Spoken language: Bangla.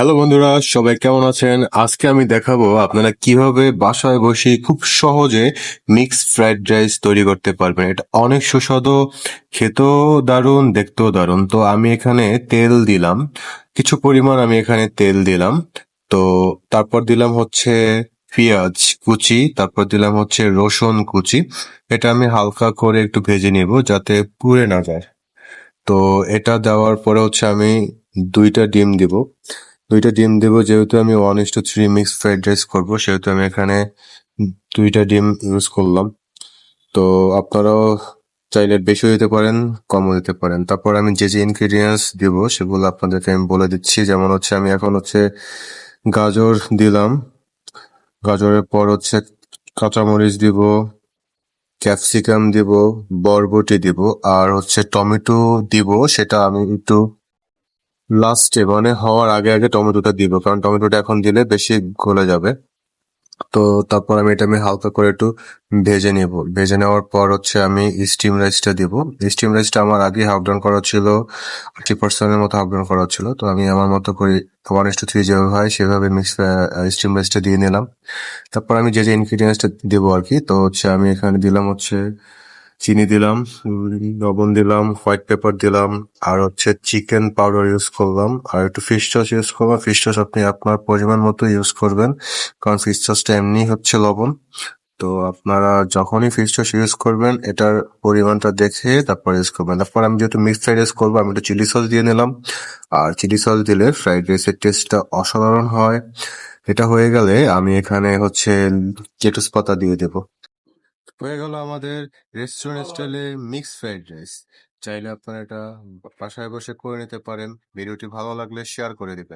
হ্যালো বন্ধুরা, সবাই কেমন আছেন? আজকে আমি দেখাবো আপনারা কীভাবে বাসায় বসে খুব সহজে মিক্স ফ্রাইড রাইস তৈরি করতে পারবেন। এটা অনেক সুস্বাদু, খেতেও দারুণ, দেখতেও দারুণ। তো আমি এখানে তেল দিলাম, কিছু পরিমাণ আমি এখানে তেল দিলাম। তো তারপর দিলাম হচ্ছে পেঁয়াজ কুচি, তারপর দিলাম হচ্ছে রসুন কুচি। এটা আমি হালকা করে একটু ভেজে নেব যাতে পুড়ে না যায়। তো এটা দেওয়ার পরে হচ্ছে আমি দুইটা ডিম দিব। দুইটা ডিম দেবো, যেহেতু আমি one is to three mix fried rice করব, সেহেতু আমি এখানে দুইটা ডিম ইউজ করলাম। তো আপনারাও চাইলে বেশি দিতে পারেন, কমও দিতে পারেন। তারপর আমি যে যে ইনগ্রিডিয়েন্টস দিব, সেগুলো আপনাদেরকে আমি বলে দিচ্ছি। যেমন হচ্ছে, আমি এখন হচ্ছে গাজর দিলাম। গাজরের পর হচ্ছে কাঁচামরিচ দিব, ক্যাপসিকাম দিব, বরবটি দিব, আর হচ্ছে টমেটো দিব, সেটা আমি একটু লাস্টে মানে হওয়ার আগে আগে টমেটোটা দিব, কারণ টমেটোটা এখন দিলে বেশি গলে যাবে। তো তারপর আমি এটা আমি হালকা করে একটু ভেজে নেব। ভেজে নেওয়ার পর হচ্ছে আমি স্টিম রাইসটা দিব। স্টিম রাইসটা আমার আগে হাফ ডাউন করা ছিল, আশি পার্সেন্টের মতো হাফ ডাউন করা ছিল। তো আমি আমার মতো করে ওয়ান ইস টু থ্রি যেভাবে হয়, সেভাবে মিক্স স্টিম রাইসটা দিয়ে নিলাম। তারপর আমি যে যে ইনগ্রিডিয়েন্টসটা দেবো আর কি তো হচ্ছে আমি এখানে দিলাম হচ্ছে চিনি দিলাম, লবণ দিলাম হোয়াইট পেপার দিলাম, আর হচ্ছে চিকেন পাউডার ইউজ করলাম। আর একটু ফিশ সস ইউজ করলাম। ফিশ সস আপনি আপনার পরিমাণ মতো ইউজ করবেন, কারণ ফিশ সসটা এমনি হচ্ছে লবণ। তো আপনারা যখনই ফিশ সস ইউজ করবেন, এটার পরিমাণটা দেখে তারপর ইউজ করবেন। তারপর আমি যেহেতু মিক্সড ফ্রাইড রাইস করব, আমি একটু চিলি সস দিয়ে নিলাম। আর চিলি সস দিলে ফ্রাইড রাইসের টেস্টটা অসাধারণ হয়। এটা হয়ে গেলে আমি এখানে হচ্ছে লেটুস পাতা দিয়ে দেবো। হয়ে গেল আমাদের রেস্টুরেন্ট স্টাইলে মিক্স ফ্রাইড রাইস চাইলে আপনারা এটা বাসায় বসে করে নিতে পারেন। ভিডিওটি ভালো লাগলে শেয়ার করে দিবেন।